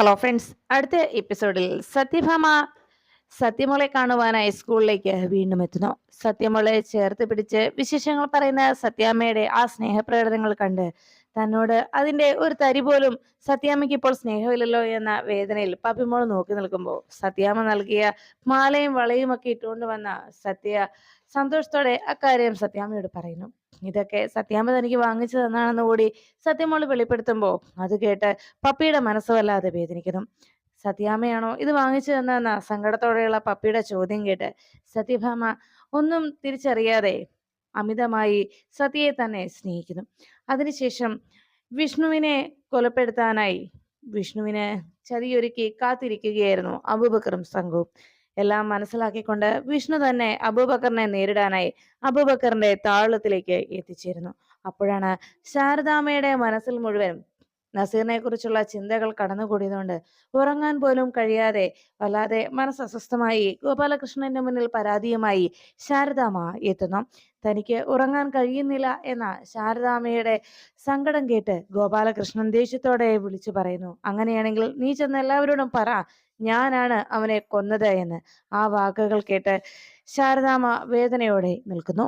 Hello friends അടുത്ത എപ്പിസോഡിൽ സത്യഭാമ സത്യമോളെ കാണുവാനായി സ്കൂളിലേക്ക് വീണ്ടും എത്തുന്നു. സത്യമോളെ ചേർത്ത് പിടിച്ച് വിശേഷങ്ങൾ പറയുന്ന സത്യാമ്മയുടെ ആ സ്നേഹപ്രകടനങ്ങൾ കണ്ട് തന്നോട് അതിന്റെ ഒരു തരി പോലും സത്യാമ്മയ്ക്ക് ഇപ്പോൾ സ്നേഹമില്ലല്ലോ എന്ന വേദനയിൽ പപ്പിമോൾ നോക്കി നിൽക്കുമ്പോൾ സത്യാമ്മ നൽകിയ മാലയും വളയും ഒക്കെ ഇട്ടുകൊണ്ട് വന്ന സത്യ സന്തോഷത്തോടെ അക്കാര്യം സത്യാമ്മയോട് പറയുന്നു. ഇതൊക്കെ സത്യാമ്മ തനിക്ക് വാങ്ങിച്ചു തന്നാണെന്ന് കൂടി സത്യമോൾ വെളിപ്പെടുത്തുമ്പോൾ അത് കേട്ട് പപ്പിയുടെ മനസ്സ് വല്ലാതെ വേദനിക്കുന്നു. സത്യാമ്മയാണോ ഇത് വാങ്ങിച്ചു തന്നെന്ന സങ്കടത്തോടെയുള്ള പപ്പിയുടെ ചോദ്യം കേട്ട് സത്യഭാമ ഒന്നും തിരിച്ചറിയാതെ അമിതമായി സതിയെ തന്നെ സ്നേഹിക്കുന്നു. അതിനുശേഷം വിഷ്ണുവിനെ കൊലപ്പെടുത്താനായി വിഷ്ണുവിന് ചതിയൊരുക്കി കാത്തിരിക്കുകയായിരുന്നു അബൂബക്കറും സംഘവും. എല്ലാം മനസ്സിലാക്കിക്കൊണ്ട് വിഷ്ണു തന്നെ അബൂബക്കറിനെ നേരിടാനായി അബൂബക്കറിന്റെ താളത്തിലേക്ക് എത്തിച്ചേരുന്നു. അപ്പോഴാണ് ശാരദാമയുടെ മനസ്സിൽ മുഴുവൻ നസീറിനെ കുറിച്ചുള്ള ചിന്തകൾ കടന്നുകൂടിയതുകൊണ്ട് ഉറങ്ങാൻ പോലും കഴിയാതെ വല്ലാതെ മനസ്സ് അസ്വസ്ഥമായി ഗോപാലകൃഷ്ണന്റെ മുന്നിൽ പരാതിയുമായി ശാരദാമ്മ എത്തുന്നു. തനിക്ക് ഉറങ്ങാൻ കഴിയുന്നില്ല എന്ന ശാരദാമയുടെ സങ്കടം കേട്ട് ഗോപാലകൃഷ്ണൻ ദേഷ്യത്തോടെ വിളിച്ചു പറയുന്നു. അങ്ങനെയാണെങ്കിൽ നീ ചെന്ന് എല്ലാവരോടും പറ ഞാനാണ് അവനെ കൊന്നത് എന്ന് ആ വാക്കുകൾ കേട്ട് ശാരദാമ്മ വേദനയോടെ നിൽക്കുന്നു.